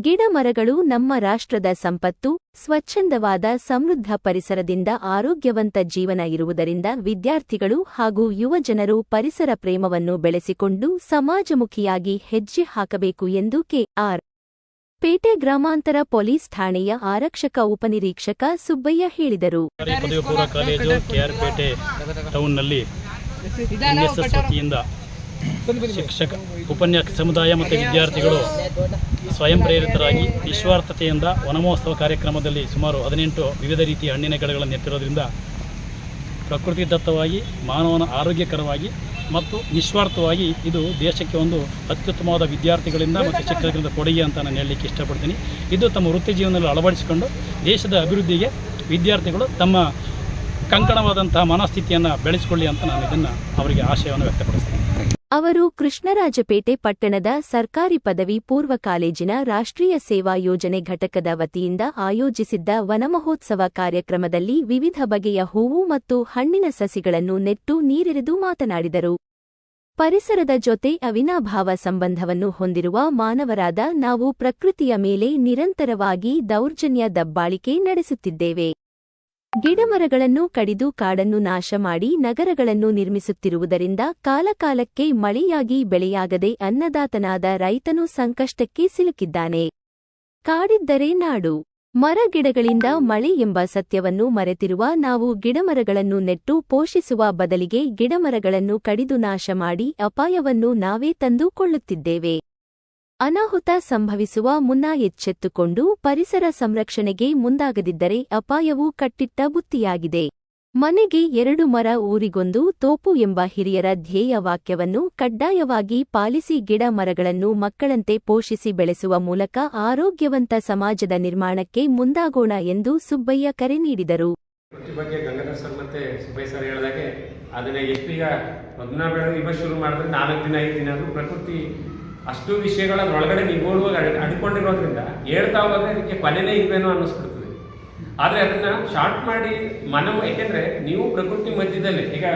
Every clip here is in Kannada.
ಗಿಡ ಮರಗಳು ನಮ್ಮ ರಾಷ್ಟ್ರದ ಸಂಪತ್ತು, ಸ್ವಚ್ಛಂದವಾದ ಸಮೃದ್ಧ ಪರಿಸರದಿಂದ ಆರೋಗ್ಯವಂತ ಜೀವನ ಇರುವುದರಿಂದ ವಿದ್ಯಾರ್ಥಿಗಳು ಹಾಗೂ ಯುವಜನರು ಪರಿಸರ ಪ್ರೇಮವನ್ನು ಬೆಳೆಸಿಕೊಂಡು ಸಮಾಜಮುಖಿಯಾಗಿ ಹೆಜ್ಜೆ ಹಾಕಬೇಕು ಎಂದು ಕೆಆರ್ ಪೇಟೆ ಗ್ರಾಮಾಂತರ ಪೊಲೀಸ್ ಠಾಣೆಯ ಆರಕ್ಷಕ ಉಪನಿರೀಕ್ಷಕ ಸುಬ್ಬಯ್ಯ ಹೇಳಿದರು. ಕಾಲೇಜು ಕೆಆರ್ ಟೌನ್ನಲ್ಲಿ ಶಿಕ್ಷಕ, ಉಪನ್ಯಾಸ ಸಮುದಾಯ ಮತ್ತು ವಿದ್ಯಾರ್ಥಿಗಳು ಸ್ವಯಂ ಪ್ರೇರಿತರಾಗಿ ನಿಸ್ವಾರ್ಥತೆಯಿಂದ ವನಮಹೋತ್ಸವ ಕಾರ್ಯಕ್ರಮದಲ್ಲಿ ಸುಮಾರು ಹದಿನೆಂಟು ವಿವಿಧ ರೀತಿಯ ಹಣ್ಣಿನ ಗಿಡಗಳನ್ನು ನೆಟ್ಟಿರೋದ್ರಿಂದ ಪ್ರಕೃತಿ ದತ್ತವಾಗಿ, ಮಾನವನ ಆರೋಗ್ಯಕರವಾಗಿ ಮತ್ತು ನಿಸ್ವಾರ್ಥವಾಗಿ ಇದು ದೇಶಕ್ಕೆ ಒಂದು ಅತ್ಯುತ್ತಮವಾದ ವಿದ್ಯಾರ್ಥಿಗಳಿಂದ ಮತ್ತು ಶಿಕ್ಷಕರಿಂದ ಕೊಡುಗೆ ಅಂತ ನಾನು ಹೇಳಲಿಕ್ಕೆ ಇಷ್ಟಪಡ್ತೀನಿ. ಇದು ತಮ್ಮ ವೃತ್ತಿ ಜೀವನದಲ್ಲಿ ಅಳವಡಿಸಿಕೊಂಡು ದೇಶದ ಅಭಿವೃದ್ಧಿಗೆ ವಿದ್ಯಾರ್ಥಿಗಳು ತಮ್ಮ ಕಂಕಣವಾದಂತಹ ಮನಸ್ಥಿತಿಯನ್ನು ಬೆಳೆಸಿಕೊಳ್ಳಿ ಅಂತ ನಾನು ಇದನ್ನು ಅವರಿಗೆ ಆಶಯವನ್ನು ವ್ಯಕ್ತಪಡಿಸ್ತೀನಿ. ಅವರು ಕೃಷ್ಣರಾಜಪೇಟೆ ಪಟ್ಟಣದ ಸರ್ಕಾರಿ ಪದವಿ ಪೂರ್ವ ಕಾಲೇಜಿನ ರಾಷ್ಟ್ರೀಯ ಸೇವಾ ಯೋಜನೆ ಘಟಕದ ವತಿಯಿಂದ ಆಯೋಜಿಸಿದ್ದ ವನಮಹೋತ್ಸವ ಕಾರ್ಯಕ್ರಮದಲ್ಲಿ ವಿವಿಧ ಬಗೆಯ ಹೂವು ಮತ್ತು ಹಣ್ಣಿನ ಸಸಿಗಳನ್ನು ನೆಟ್ಟು ನೀರೆರೆದು ಮಾತನಾಡಿದರು. ಪರಿಸರದ ಜೊತೆ ಅವಿನಾಭಾವ ಸಂಬಂಧವನ್ನು ಹೊಂದಿರುವ ಮಾನವರಾದ ನಾವು ಪ್ರಕೃತಿಯ ಮೇಲೆ ನಿರಂತರವಾಗಿ ದೌರ್ಜನ್ಯ ದಬ್ಬಾಳಿಕೆ ನಡೆಸುತ್ತಿದ್ದೇವೆ. ಗಿಡಮರಗಳನ್ನು ಕಡಿದು ಕಾಡನ್ನು ನಾಶ ಮಾಡಿ ನಗರಗಳನ್ನು ನಿರ್ಮಿಸುತ್ತಿರುವುದರಿಂದ ಕಾಲಕಾಲಕ್ಕೆ ಮಳೆಯಾಗಿ ಬೆಳೆಯಾಗದೆ ಅನ್ನದಾತನಾದ ರೈತನು ಸಂಕಷ್ಟಕ್ಕೆ ಸಿಲುಕಿದ್ದಾನೆ. ಕಾಡಿದ್ದರೆ ನಾಡು. ಮರಗಿಡಗಳಿಂದ ಮಳೆ ಎಂಬ ಸತ್ಯವನ್ನು ಮರೆತಿರುವ ನಾವು ಗಿಡಮರಗಳನ್ನು ನೆಟ್ಟು ಪೋಷಿಸುವ ಬದಲಿಗೆ ಗಿಡಮರಗಳನ್ನು ಕಡಿದು ನಾಶ ಮಾಡಿ ಅಪಾಯವನ್ನು ನಾವೇ ತಂದುಕೊಳ್ಳುತ್ತಿದ್ದೇವೆ. ಅನಾಹುತ ಸಂಭವಿಸುವ ಮುನ್ನ ಎಚ್ಚೆತ್ತುಕೊಂಡು ಪರಿಸರ ಸಂರಕ್ಷಣೆಗೆ ಮುಂದಾಗದಿದ್ದರೆ ಅಪಾಯವು ಕಟ್ಟಿಟ್ಟ ಬುತ್ತಿಯಾಗಿದೆ. ಮನೆಗೆ ಎರಡು ಮರ ಊರಿಗೊಂದು ತೋಪು ಎಂಬ ಹಿರಿಯರ ಧ್ಯೇಯ ವಾಕ್ಯವನ್ನು ಕಡ್ಡಾಯವಾಗಿ ಪಾಲಿಸಿ ಗಿಡ ಮರಗಳನ್ನು ಮಕ್ಕಳಂತೆ ಪೋಷಿಸಿ ಬೆಳೆಸುವ ಮೂಲಕ ಆರೋಗ್ಯವಂತ ಸಮಾಜದ ನಿರ್ಮಾಣಕ್ಕೆ ಮುಂದಾಗೋಣ ಎಂದು ಸುಬ್ಬಯ್ಯ ಕರೆ ನೀಡಿದರು. ಅದನ್ನ ಎಷ್ಟೀಗ ಮೊದಲ ಬೆಳೆದು ಇವಾಗ ಶುರು ಮಾಡಿದ್ರೆ ನಾಲ್ಕು ದಿನ, ಐದು ದಿನ ಪ್ರಕೃತಿ ಅಷ್ಟು ವಿಷಯಗಳ ಒಳಗಡೆ ನಿಗೂಢವಾಗಿ ಅಡ್ ಅಡ್ಕೊಂಡಿರೋದ್ರಿಂದ ಹೇಳ್ತಾ ಹೋದ್ರೆ ಅದಕ್ಕೆ ಕೊನೆನೇ ಇಲ್ವೇನೋ ಅನ್ನಿಸ್ಬಿಡ್ತದೆ. ಆದರೆ ಅದನ್ನ ಶಾರ್ಟ್ ಮಾಡಿ ಮನ ಯಾಕೆಂದ್ರೆ ನೀವು ಪ್ರಕೃತಿ ಮಧ್ಯದಲ್ಲಿ ಈಗ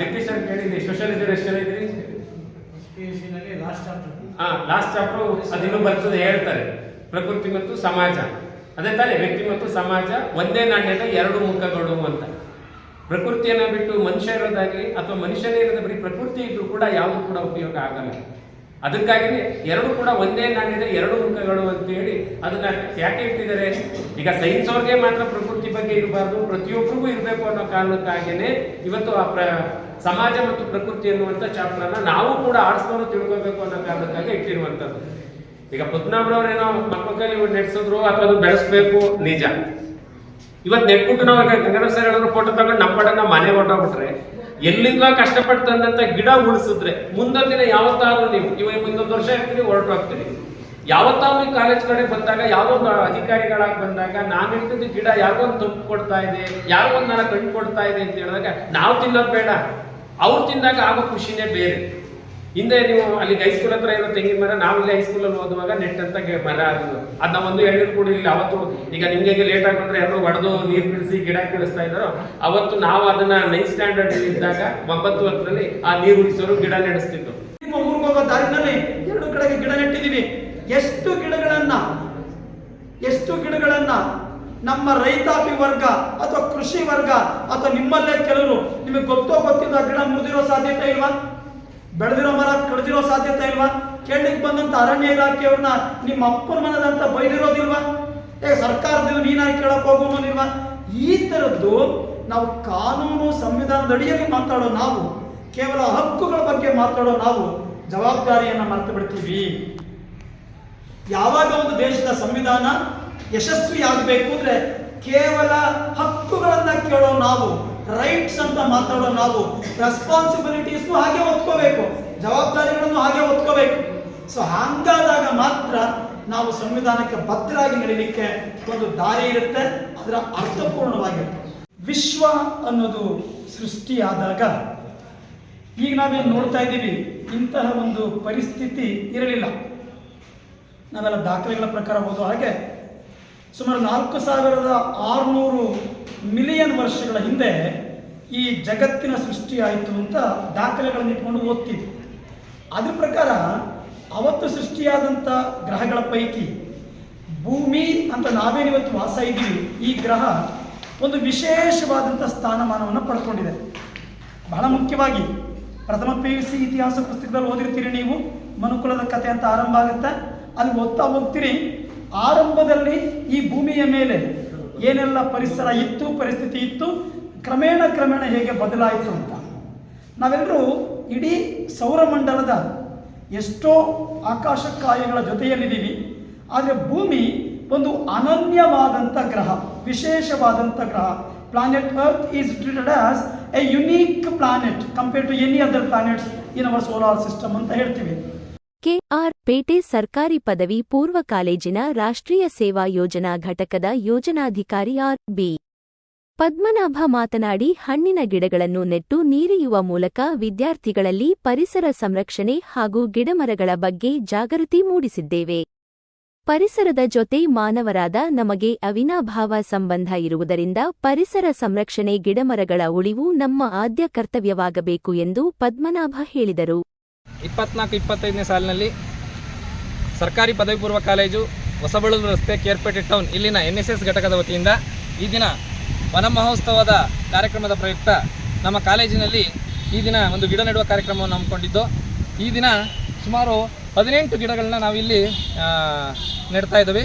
ಜಗದೀಶ್ ಅಂತ ಹೇಳಿದ್ರಿ ಸೋಷಿಯಲಿಸಮ್ ಎಷ್ಟು ಜನ ಇದ್ರಿ ಹಾ ಲಾಸ್ಟ್ ಚಾಪ್ಟರ್ ಅದಿನ್ನೂ ಬರ್ತದೆ ಹೇಳ್ತಾರೆ. ಪ್ರಕೃತಿ ಮತ್ತು ಸಮಾಜ. ಅದೇ ತಾನೇ ವ್ಯಕ್ತಿ ಮತ್ತು ಸಮಾಜ ಒಂದೇ ನಾಣ್ಯದ ಎರಡು ಮುಖಗಳು ಅಂತ. ಪ್ರಕೃತಿಯನ್ನ ಬಿಟ್ಟು ಮನುಷ್ಯ ಇರೋದಾಗ್ಲಿ ಅಥವಾ ಮನುಷ್ಯನೇ ಇರೋದ ಬರೀ ಪ್ರಕೃತಿ ಇದ್ರೂ ಕೂಡ ಯಾವುದು ಕೂಡ ಉಪಯೋಗ ಆಗಲ್ಲ. ಅದಕ್ಕಾಗಿನೇ ಎರಡು ಕೂಡ ಒಂದೇ ನಾಣ್ಯದ ಎರಡು ಮುಖಗಳು ಅಂತ ಹೇಳಿ ಅದನ್ನ ಯಾಕೆ ಇಟ್ಟಿದ್ದಾರೆ? ಈಗ ಸೈನ್ಸ್ ಅವ್ರಿಗೆ ಮಾತ್ರ ಪ್ರಕೃತಿ ಬಗ್ಗೆ ಇರಬಾರ್ದು ಪ್ರತಿಯೊಬ್ಬರಿಗೂ ಇರಬೇಕು ಅನ್ನೋ ಕಾರಣಕ್ಕಾಗಿಯೇ ಇವತ್ತು ಆ ಪ್ರ, ಸಮಾಜ ಮತ್ತು ಪ್ರಕೃತಿ ಎನ್ನುವಂಥ ಚಾಪ್ಟರ್ನ ನಾವು ಕೂಡ ಆಡಿಸ್ಕೊಂಡು ತಿಳ್ಕೋಬೇಕು ಅನ್ನೋ ಕಾರಣಕ್ಕಾಗಿ ಇಟ್ಟಿರುವಂಥದ್ದು. ಈಗ ಪದ್ಮನಾಭರವರೇನೋ ಮಕ್ಕಳಲ್ಲಿ ನಡೆಸಿದ್ರು ಅಥವಾ ಅದನ್ನು ಬೆಳೆಸ್ಬೇಕು, ನಿಜ. ಇವತ್ತು ನೆಟ್ಬಿಟ್ಟು ನಾವು ಈಗ ಸರ್ ಫೋಟೋ ತಗೊಂಡು ನಮ್ಮ ಪಡ ಮನೆ ಹೊಟ್ಟೋಗ್ಬಿಟ್ರೆ ಎಲ್ಲಿಂದ ಕಷ್ಟಪಟ್ಟು ತಂದಂತ ಗಿಡ ಉಳಿಸಿದ್ರೆ ಮುಂದೊಂದು ದಿನ ಯಾವತ್ತಾದ್ರೂ ನೀವು, ಇವಾಗ ಮುಂದೊಂದು ವರ್ಷ ಇರ್ತೀರಿ ಹೊರಟು ಹೋಗ್ತೀರಿ ಯಾವತ್ತಾದ್ರೂ ಈ ಕಾಲೇಜ್ ಕಡೆ ಬಂದಾಗ, ಯಾವೊಂದು ಅಧಿಕಾರಿಗಳಾಗಿ ಬಂದಾಗ, ನಾನು ಇರ್ತಿದ್ದ ಗಿಡ ಯಾರಿಗೋ ಒಂದು ತಪ್ಪು ಕೊಡ್ತಾ ಇದೆ ಯಾರೋ ಒಂದು ನಾನು ಕಣ್ಣು ಕೊಡ್ತಾ ಇದೆ ಅಂತ ಹೇಳಿದಾಗ, ನಾವು ತಿನ್ನೋದು ಬೇಡ. ಅವ್ರು ತಿಂದಾಗ ಆಗೋ ಖುಷಿನೇ ಬೇರೆ. ಹಿಂದೆ ನೀವು ಅಲ್ಲಿ ಹೈಸ್ಕೂಲ್ ಹತ್ರ ಇರೋ ತೆಂಗಿನ ಮರ, ನಾವು ಇಲ್ಲಿ ಹೈಸ್ಕೂಲಲ್ಲಿ ಓದುವಾಗ ನೆಟ್ ಅಂತ ಮರ ಅದು ಅದನ್ನ ಒಂದು ಎಳ್ನೀರು ಕೂಡ ಇಲ್ಲಿ, ಅವತ್ತು ಈಗ ನಿಮ್ಗೆ ಲೇಟ್ ಆಗಿ ಬಂದ್ರೆ ಎಲ್ಲರೂ ಹೊಡೆದು ನೀರು ಬಿಡಿಸಿ ಗಿಡ ಕಳಿಸ್ತಾ ಇದ್ದಾರೋ, ಅವತ್ತು ನಾವು ಅದನ್ನ ನೈನ್ ಸ್ಟ್ಯಾಂಡರ್ಡ್ ಇದ್ದಾಗ ಒಂಬತ್ತು ಹತ್ತರಲ್ಲಿ ಆ ನೀರು ಉಳಿಸೋರು ಗಿಡ ನಡೆಸ್ತಿದ್ದು ನಿಮ್ಮ ಊರಿಗೆ ಹೋಗೋ ದಾರಿನಲ್ಲಿ ಎರಡು ಕಡೆಗೆ ಗಿಡ ನೆಟ್ಟಿದ್ದೀವಿ. ಎಷ್ಟು ಗಿಡಗಳನ್ನ ಎಷ್ಟು ಗಿಡಗಳನ್ನ ನಮ್ಮ ರೈತಾಪಿ ವರ್ಗ ಅಥವಾ ಕೃಷಿ ವರ್ಗ ಅಥವಾ ನಿಮ್ಮಲ್ಲೇ ಕೆಲವರು ನಿಮಗೆ ಗೊತ್ತೋ ಗೊತ್ತಿಲ್ಲ ಗಿಡ ಮುರಿದಿರೋ ಸಾಧ್ಯತೆ ಇಲ್ವಾ? ಬೆಳೆದಿರೋ ಮರ ಕಡ್ದಿರೋ ಸಾಧ್ಯತೆ ಇಲ್ವಾ? ಕೇಳಲಿಕ್ಕೆ ಬಂದಂತ ಅರಣ್ಯ ಇಲಾಖೆಯವ್ರನ್ನ ನಿಮ್ಮ ಅಪ್ಪನ ಮನದಂತ ಬೈದಿರೋದಿಲ್ವಾ? ಏ, ಸರ್ಕಾರದಿಂದ ನೀನಾಗಿ ಕೇಳಕ್ ಹೋಗೋನಿಲ್ವಾ ಈ ಥರದ್ದು ನಾವು ಕಾನೂನು ಸಂವಿಧಾನದ ಅಡಿಯಲ್ಲಿ ಮಾತಾಡೋ ನಾವು, ಕೇವಲ ಹಕ್ಕುಗಳ ಬಗ್ಗೆ ಮಾತಾಡೋ ನಾವು ಜವಾಬ್ದಾರಿಯನ್ನ ಮರೆತು ಬಿಡ್ತೀವಿ. ಯಾವಾಗ ಒಂದು ದೇಶದ ಸಂವಿಧಾನ ಯಶಸ್ವಿ ಆಗಬೇಕು ಅಂದ್ರೆ ಕೇವಲ ಹಕ್ಕುಗಳನ್ನ ಕೇಳೋ ನಾವು ರೈಟ್ಸ್ ಅಂತ ಮಾತಾಡೋ ನಾವು ರೆಸ್ಪಾನ್ಸಿಬಿಲಿಟೀಸ್ನು ಹಾಗೆ ಒತ್ಕೋಬೇಕು ಜವಾಬ್ದಾರಿಗಳನ್ನು ಹಾಗೆ ಒತ್ಕೋಬೇಕು ಸೊ ಹಂಗಾದಾಗ ಮಾತ್ರ ನಾವು ಸಂವಿಧಾನಕ್ಕೆ ಭದ್ರಾಗಿ ನಡೀಲಿಕ್ಕೆ ಒಂದು ದಾರಿ ಇರುತ್ತೆ, ಅದರ ಅರ್ಥಪೂರ್ಣವಾಗಿರುತ್ತೆ ವಿಶ್ವ ಅನ್ನೋದು ಸೃಷ್ಟಿಯಾದಾಗ ಈಗ ನಾವೇನು ನೋಡ್ತಾ ಇದ್ದೀವಿ, ಇಂತಹ ಒಂದು ಪರಿಸ್ಥಿತಿ ಇರಲಿಲ್ಲ. ನಾವೆಲ್ಲ ದಾಖಲೆಗಳ ಪ್ರಕಾರ ಓದೋ ಹಾಗೆ ಸುಮಾರು ನಾಲ್ಕು ಸಾವಿರದ ಆರುನೂರು ಮಿಲಿಯನ್ ವರ್ಷಗಳ ಹಿಂದೆ ಈ ಜಗತ್ತಿನ ಸೃಷ್ಟಿಯಾಯಿತು ಅಂತ ದಾಖಲೆಗಳನ್ನು ಇಟ್ಕೊಂಡು ಓದ್ತಿದ್ವಿ. ಅದ್ರ ಪ್ರಕಾರ ಅವತ್ತು ಸೃಷ್ಟಿಯಾದಂಥ ಗ್ರಹಗಳ ಪೈಕಿ ಭೂಮಿ ಅಂತ ನಾವೇನಿವತ್ತು ವಾಸ ಇದ್ದೀವಿ, ಈ ಗ್ರಹ ಒಂದು ವಿಶೇಷವಾದಂಥ ಸ್ಥಾನಮಾನವನ್ನು ಪಡ್ಕೊಂಡಿದೆ. ಬಹಳ ಮುಖ್ಯವಾಗಿ ಪ್ರಥಮ ಪಿ ಯು ಸಿ ಇತಿಹಾಸ ಪುಸ್ತಕದಲ್ಲಿ ಓದಿರ್ತೀರಿ ನೀವು, ಮನುಕುಲದ ಕಥೆ ಅಂತ ಆರಂಭ ಆಗುತ್ತೆ. ಅಲ್ಲಿ ಓದ್ತಾ ಹೋಗ್ತೀರಿ, ಆರಂಭದಲ್ಲಿ ಈ ಭೂಮಿಯ ಮೇಲೆ ಏನೆಲ್ಲ ಪರಿಸರ ಇತ್ತು, ಪರಿಸ್ಥಿತಿ ಇತ್ತು, ಕ್ರಮೇಣ ಕ್ರಮೇಣ ಹೇಗೆ ಬದಲಾಯಿತು ಅಂತ. ನಾವೆಲ್ಲರೂ ಇಡೀ ಸೌರಮಂಡಲದ ಎಷ್ಟೋ ಆಕಾಶಕಾಯಗಳ ಜೊತೆಯಲ್ಲಿದ್ದೀವಿ, ಆದರೆ ಭೂಮಿ ಒಂದು ಅನನ್ಯವಾದಂಥ ಗ್ರಹ ವಿಶೇಷವಾದಂಥ ಗ್ರಹ. Planet earth is treated as a unique planet compare to any other planets in our solar system ಅಂತ ಹೇಳ್ತೀವಿ. ಕೆಆರ್ ಪೇಟೆ ಸರ್ಕಾರಿ ಪದವಿ ಪೂರ್ವ ಕಾಲೇಜಿನ ರಾಷ್ಟ್ರೀಯ ಸೇವಾ ಯೋಜನಾ ಘಟಕದ ಯೋಜನಾಧಿಕಾರಿ ಆರ್ ಬಿ. ಪದ್ಮನಾಭ ಮಾತನಾಡಿ, ಹಣ್ಣಿನ ಗಿಡಗಳನ್ನು ನೆಟ್ಟು ನೀರೆಯುವ ಮೂಲಕ ವಿದ್ಯಾರ್ಥಿಗಳಲ್ಲಿ ಪರಿಸರ ಸಂರಕ್ಷಣೆ ಹಾಗೂ ಗಿಡಮರಗಳ ಬಗ್ಗೆ ಜಾಗೃತಿ ಮೂಡಿಸಿದ್ದೇವೆ. ಪರಿಸರದ ಜೊತೆ ಮಾನವರಾದ ನಮಗೆ ಅವಿನಾಭಾವ ಸಂಬಂಧ ಇರುವುದರಿಂದ ಪರಿಸರ ಸಂರಕ್ಷಣೆ ಗಿಡಮರಗಳ ಉಳಿವು ನಮ್ಮ ಆದ್ಯ ಕರ್ತವ್ಯವಾಗಬೇಕು ಎಂದು ಪದ್ಮನಾಭ ಹೇಳಿದರು. ಇಪ್ಪತ್ನಾಲ್ಕು, ಇಪ್ಪತ್ತೈದನೇ ಸಾಲಿನಲ್ಲಿ ಸರ್ಕಾರಿ ಪದವಿ ಪೂರ್ವ ಕಾಲೇಜು ಹೊಸಬಳೂರು ರಸ್ತೆ ಕೇರ್ಪೇಟೆ ಟೌನ್, ಇಲ್ಲಿನ ಎನ್ ಎಸ್ ಎಸ್ ಘಟಕದ ವತಿಯಿಂದ ಈ ದಿನ ವನ ಮಹೋತ್ಸವದ ಕಾರ್ಯಕ್ರಮದ ಪ್ರಯುಕ್ತ ನಮ್ಮ ಕಾಲೇಜಿನಲ್ಲಿ ಈ ದಿನ ಒಂದು ಗಿಡ ನೆಡುವ ಕಾರ್ಯಕ್ರಮವನ್ನು ಹಮ್ಮಿಕೊಂಡಿದ್ದು, ಈ ದಿನ ಸುಮಾರು ಹದಿನೆಂಟು ಗಿಡಗಳನ್ನ ನಾವಿಲ್ಲಿ ನೆಡ್ತಾ ಇದ್ದೀವಿ.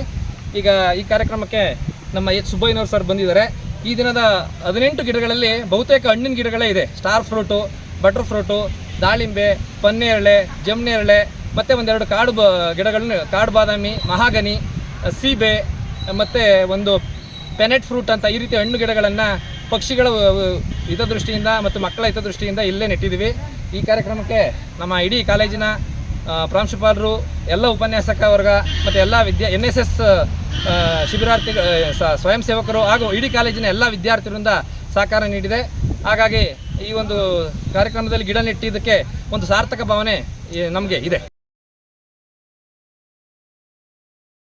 ಈಗ ಈ ಕಾರ್ಯಕ್ರಮಕ್ಕೆ ನಮ್ಮ ಎಚ್ ಸುಬ್ಬಯ್ಯನವ್ರು ಸರ್ ಬಂದಿದ್ದಾರೆ. ಈ ದಿನದ ಹದಿನೆಂಟು ಗಿಡಗಳಲ್ಲಿ ಬಹುತೇಕ ಹಣ್ಣಿನ ಗಿಡಗಳೇ ಇದೆ. ಸ್ಟಾರ್ ಫ್ರೂಟು, ಬಟರ್ ಫ್ರೂಟು ದಾಳಿಂಬೆ, ಪನ್ನೇರಳೆ, ಜಮ್ನೇರಳೆ, ಮತ್ತು ಒಂದೆರಡು ಕಾಡು ಬ ಗಿಡಗಳನ್ನ, ಕಾಡು ಬಾದಾಮಿ, ಮಹಾಗನಿ, ಸೀಬೆ, ಮತ್ತು ಒಂದು ಪೆನೆಟ್ ಫ್ರೂಟ್ ಅಂತ ಈ ರೀತಿ ಹಣ್ಣು ಗಿಡಗಳನ್ನು ಪಕ್ಷಿಗಳ ಹಿತದೃಷ್ಟಿಯಿಂದ ಮತ್ತು ಮಕ್ಕಳ ಹಿತದೃಷ್ಟಿಯಿಂದ ಇಲ್ಲೇ ನೆಟ್ಟಿದ್ದೀವಿ. ಈ ಕಾರ್ಯಕ್ರಮಕ್ಕೆ ನಮ್ಮ ಇಡೀ ಕಾಲೇಜಿನ ಪ್ರಾಂಶುಪಾಲರು, ಎಲ್ಲ ಉಪನ್ಯಾಸಕ ವರ್ಗ ಮತ್ತು ಎಲ್ಲ ವಿದ್ಯಾ ಎನ್ ಎಸ್ ಎಸ್ ಶಿಬಿರಾರ್ಥಿ ಸ್ವಯಂ ಸೇವಕರು ಹಾಗೂ ಇಡೀ ಕಾಲೇಜಿನ ಎಲ್ಲ ವಿದ್ಯಾರ್ಥಿಗಳಿಂದ ಸಹಕಾರ ನೀಡಿದೆ. ಹಾಗಾಗಿ ಈ ಒಂದು ಕಾರ್ಯಕ್ರಮದಲ್ಲಿ ಗಿಡ ನೆಟ್ಟಿದ್ದಕ್ಕೆ ಒಂದು ಸಾರ್ಥಕ ಭಾವನೆ ನಮಗೆ ಇದೆ.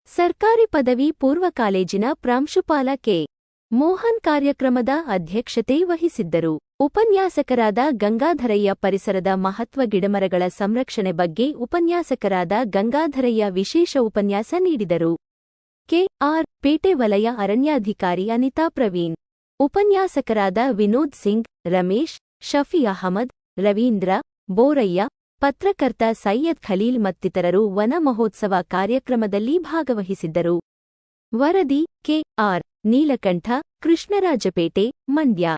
ಸರ್ಕಾರಿ ಪದವಿ ಪೂರ್ವ ಕಾಲೇಜಿನ ಪ್ರಾಂಶುಪಾಲ ಕೆ. ಮೋಹನ್ ಕಾರ್ಯಕ್ರಮದ ಅಧ್ಯಕ್ಷತೆ ವಹಿಸಿದ್ದರು. ಉಪನ್ಯಾಸಕರಾದ ಗಂಗಾಧರಯ್ಯ ಪರಿಸರದ ಮಹತ್ವ ಗಿಡಮರಗಳ ಸಂರಕ್ಷಣೆ ಬಗ್ಗೆ ಉಪನ್ಯಾಸಕರಾದ ಗಂಗಾಧರಯ್ಯ ವಿಶೇಷ ಉಪನ್ಯಾಸ ನೀಡಿದರು. ಕೆಆರ್ ಪೇಟೆ ವಲಯ ಅರಣ್ಯಾಧಿಕಾರಿ ಅನಿತಾ ಪ್ರವೀಣ್. ಉಪನ್ಯಾಸಕರಾದ ವಿನೋದ್ ಸಿಂಗ್, ರಮೇಶ್, ಶಫಿ ಅಹಮದ್, ರವೀಂದ್ರ, ಬೋರಯ್ಯ, ಪತ್ರಕರ್ತ ಸೈಯದ್ ಖಲೀಲ್ ಮತ್ತಿತರರು ವನ ಮಹೋತ್ಸವ ಕಾರ್ಯಕ್ರಮದಲ್ಲಿ ಭಾಗವಹಿಸಿದ್ದರು. ವರದಿ ಕೆಆರ್ ನೀಲಕಂಠ, ಕೃಷ್ಣರಾಜಪೇಟೆ, ಮಂಡ್ಯ.